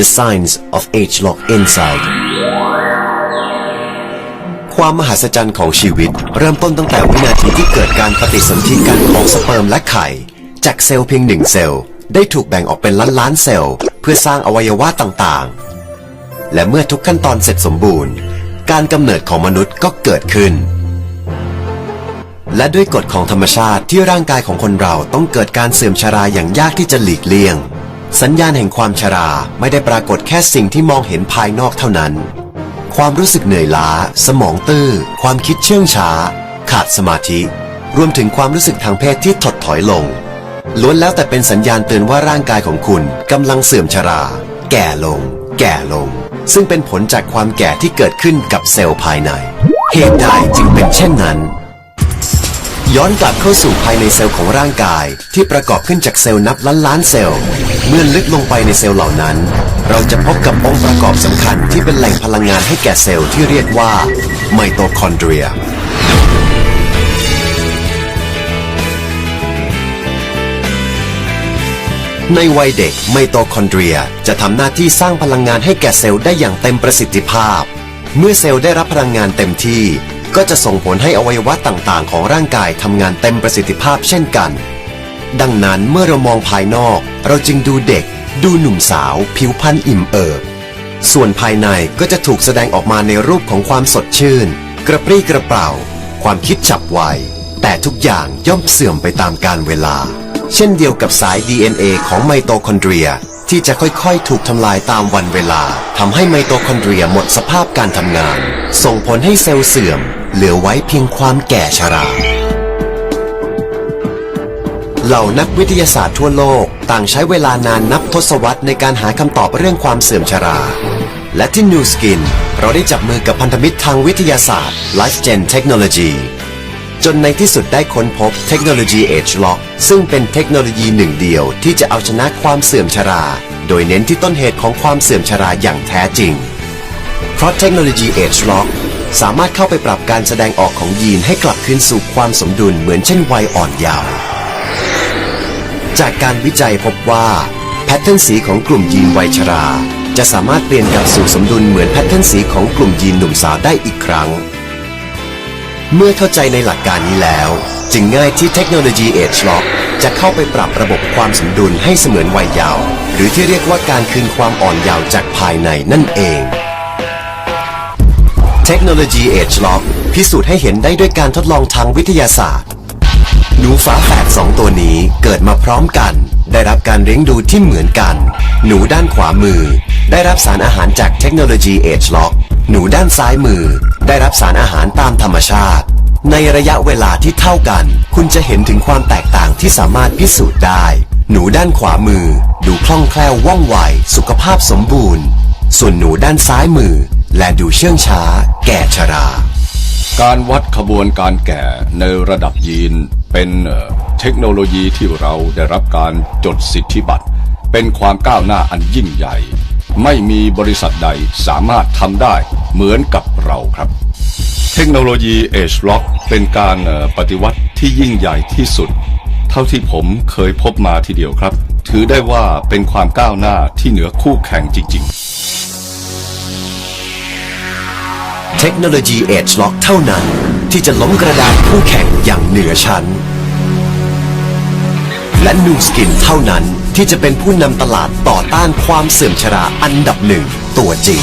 The Signs of Age Lock Inside ความมหัศจรรย์ของชีวิต เริ่มต้นตั้งแต่วินาทีที่เกิดการปฏิสนธิกันของสเปิร์มและไข่ จากเซลล์เพียงหนึ่งเซลล์ ได้ถูกแบ่งออกเป็นล้านล้านเซลล์ เพื่อสร้างอวัยวะต่างๆ และเมื่อทุกขั้นตอนเสร็จสมบูรณ์ การกำเนิดของมนุษย์ก็เกิดขึ้น และด้วยกฎของธรรมชาติที่ร่างกายของคนเราต้องเกิดการเสื่อมชราอย่างยากที่จะหลีกเลี่ยง สัญญาณแห่งความชราไม่ได้ปรากฏแค่สิ่งที่มองเห็นภายนอกเท่านั้น ความรู้สึกเหนื่อยล้า สมองตื้อ ความคิดเชื่องช้า ขาดสมาธิ รวมถึงความรู้สึกทางเพศที่ถดถอยลง ล้วนแล้วแต่เป็นสัญญาณเตือนว่าร่างกายของคุณกำลังเสื่อมชรา แก่ลง แก่ลง ซึ่งเป็นผลจากความแก่ที่เกิดขึ้นกับเซลล์ภายใน เหตุใดจึงเป็นเช่นนั้นย้อนกลับเข้าสู่ภายในเซลล์ของร่างกายที่ประกอบขึ้นจากเซลล์นับล้านล้านเซลล์ เมื่อลึกลงไปในเซลล์เหล่านั้น เราจะพบกับองค์ประกอบสำคัญที่เป็นแหล่งพลังงานให้แก่เซลล์ที่เรียกว่าไมโตคอนเดรียในวัยเด็กไมโตคอนเดรียจะทำหน้าที่สร้างพลังงานให้แก่เซลล์ได้อย่างเต็มประสิทธิภาพ เมื่อเซลล์ได้รับพลังงานเต็มที่ ก็จะส่งผลให้อวัยวะต่างๆ ของร่างกายทำงานเต็มประสิทธิภาพเช่นกัน ดังนั้นเมื่อเรามองภายนอก เราจึงดูเด็ก ดูหนุ่มสาว ผิวพรรณอิ่มเอิบ ส่วนภายในก็จะถูกแสดงออกมาในรูปของความสดชื่น กระปรี้กระเปร่า ความคิดฉับไว แต่ทุกอย่างย่อมเสื่อมไปตามกาลเวลา เช่นเดียวกับสาย DNA ของไมโตคอนเดรียที่จะค่อยๆ ถูกทำลายตามวันเวลาทำให้ไมโตคอนเดรียหมดสภาพการทำงาน ส่งผลให้เซลล์เสื่อม เหลือไว้เพียงความแก่ชรา เหล่านักวิทยาศาสตร์ทั่วโลก ต่างใช้เวลานานนับทศวรรษในการหาคำตอบเรื่องความเสื่อมชรา และที่ New Skin เราได้จับมือกับพันธมิตรทางวิทยาศาสตร์ LifeGen Technology จนในที่สุดได้ค้นพบเทคโนโลยี Age Lock ซึ่งเป็นเทคโนโลยีหนึ่งเดียวที่จะเอาชนะความเสื่อมชรา โดยเน้นที่ต้นเหตุของความเสื่อมชราอย่างแท้จริง เพราะเทคโนโลยี Age Lock สามารถเข้าไปปรับการแสดงออกของยีนให้กลับคืนสู่ความสมดุลเหมือนเช่นวัยอ่อนเยาว์ จากการวิจัยพบว่าแพทเทิร์นสีของกลุ่มยีนวัยชรา จะสามารถเปลี่ยนกลับสู่สมดุลเหมือนแพทเทิร์นสีของกลุ่มยีนหนุ่มสาวได้อีกครั้ง เมื่อเข้าใจในหลักการนี้แล้ว จึงง่ายที่เทคโนโลยี Age Lock จะเข้าไปปรับระบบความสมดุลให้เสมือนวัยเยาว์หรือที่เรียกว่าการคืนความอ่อนเยาว์จากภายในนั่นเองเทคโนโลยี Age Lock พิสูจน์ให้เห็นได้ด้วยการทดลองทางวิทยาศาสตร์ นูฝาแฝดสองตัวนี้เกิดมาพร้อมกัน ได้รับการเลี้ยงดูที่เหมือนกัน หนูด้านขวามือ ได้รับสารอาหารจากเทคโนโลยี Age Lock หนูด้านซ้ายมือ ได้รับสารอาหารตามธรรมชาติ ในระยะเวลาที่เท่ากัน คุณจะเห็นถึงความแตกต่างที่สามารถพิสูจน์ได้ หนูด้านขวามือ ดูคล่องแคล่วว่องไว สุขภาพสมบูรณ์ ส่วนหนูด้านซ้ายมือ และดูเชื่องช้า แก่ชรา การวัดขบวนการแก่ในระดับยีน เป็นเทคโนโลยีที่เราได้รับการจดสิทธิบัตร เป็นความก้าวหน้าอันยิ่งใหญ่ ไม่มีบริษัทใดสามารถทำได้เหมือนกับเราครับ เทคโนโลยี Age Lock เป็นการปฏิวัติที่ยิ่งใหญ่ที่สุด เท่าที่ผมเคยพบมาทีเดียวครับ ถือได้ว่าเป็นความก้าวหน้าที่เหนือคู่แข่งจริง ๆ ทคโนโลยี Edge Lock เท่านั้น ที่จะล้มกระดานคู่แข่งอย่างเหนือชั้น และ New Skin เท่านั้นที่จะเป็นผู้นำตลาดต่อต้านความเสื่อมชราอันดับหนึ่งตัวจริง